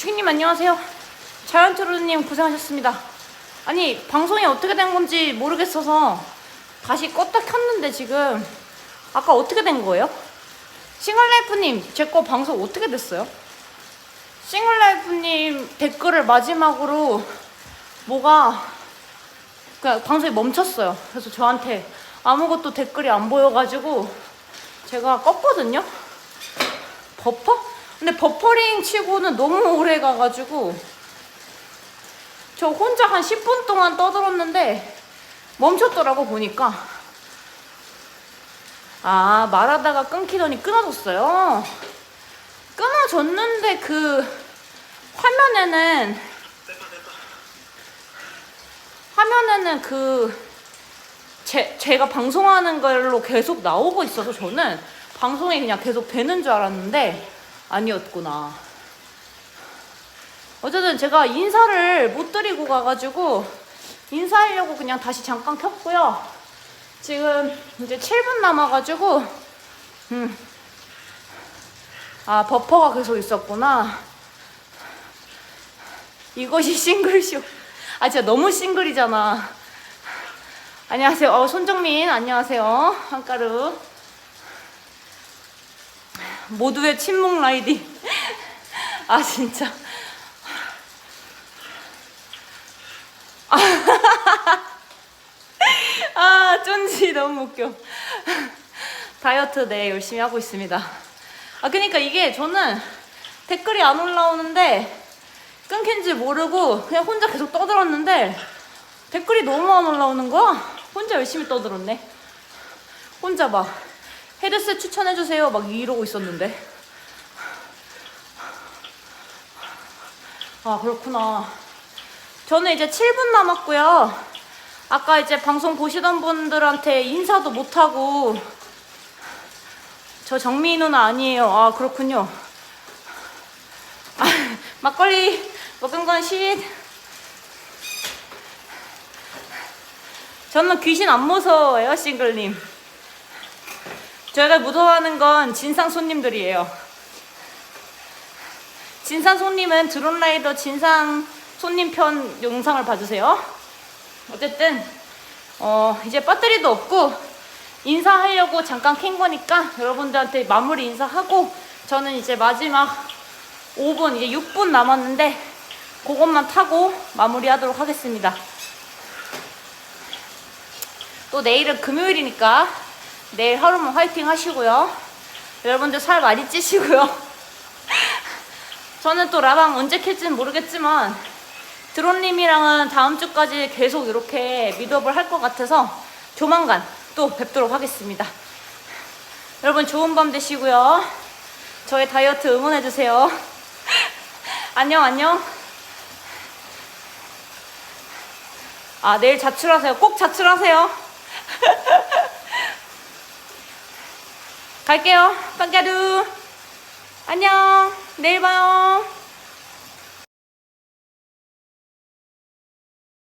주인님 안녕하세요. 자연트루님 고생하셨습니다. 아니 방송이 어떻게 된 건지 모르겠어서 다시 껐다 켰는데 지금 아까 어떻게 된 거예요? 싱글라이프님 제 거 방송 어떻게 됐어요? 싱글라이프님 댓글을 마지막으로 뭐가 그냥 방송이 멈췄어요. 그래서 저한테 아무것도 댓글이 안 보여가지고 제가 껐거든요. 버퍼? 근데 버퍼링 치고는 너무 오래 가가지고 저 혼자 한 10분 동안 떠들었는데 멈췄더라고 보니까. 아 말하다가 끊기더니 끊어졌어요. 끊어졌는데 그 화면에는 화면에는 그 제, 제가 방송하는 걸로 계속 나오고 있어서 저는 방송이 그냥 계속 되는 줄 알았는데 아니었구나. 어쨌든 제가 인사를 못 드리고 가가지고 인사하려고 그냥 다시 잠깐 켰고요. 지금 이제 7분 남아가지고, 음. 아, 버퍼가 계속 있었구나. 이것이 싱글쇼. 아, 진짜 너무 싱글이잖아. 안녕하세요. 어, 손정민, 안녕하세요. 한가루. 모두의 침묵 라이딩. 아, 진짜. 아, 쫀지 너무 웃겨. 다이어트 네, 열심히 하고 있습니다. 아, 그니까 이게 저는 댓글이 안 올라오는데 끊긴 줄 모르고 그냥 혼자 계속 떠들었는데 댓글이 너무 안 올라오는 거야. 혼자 열심히 떠들었네. 혼자 막 헤드셋 추천해주세요. 막 이러고 있었는데. 아, 그렇구나. 저는 이제 7분 남았고요. 아까 이제 방송 보시던 분들한테 인사도 못하고, 저 정미 누나 아니에요. 아, 그렇군요. 아, 막걸리 먹은 건 쉿. 저는 귀신 안 무서워요, 싱글님. 저희가 무서워하는 건 진상 손님들이에요. 진상 손님은 드론라이더 진상 손님 편 영상을 봐주세요. 어쨌든 어 이제 배터리도 없고 인사하려고 잠깐 캔 거니까 여러분들한테 마무리 인사하고 저는 이제 마지막 5분 이제 6분 남았는데 그것만 타고 마무리하도록 하겠습니다. 또 내일은 금요일이니까 내일 하루만 화이팅 하시고요. 여러분들 살 많이 찌시고요. 저는 또 라방 언제 킬지는 모르겠지만 드론님이랑은 다음 주까지 계속 이렇게 미드업을 할 것 같아서 조만간 또 뵙도록 하겠습니다. 여러분 좋은 밤 되시고요. 저의 다이어트 응원해주세요. 안녕, 안녕. 아, 내일 자출하세요. 꼭 자출하세요. 갈게요. 빵가루. 안녕. 내일 봐요.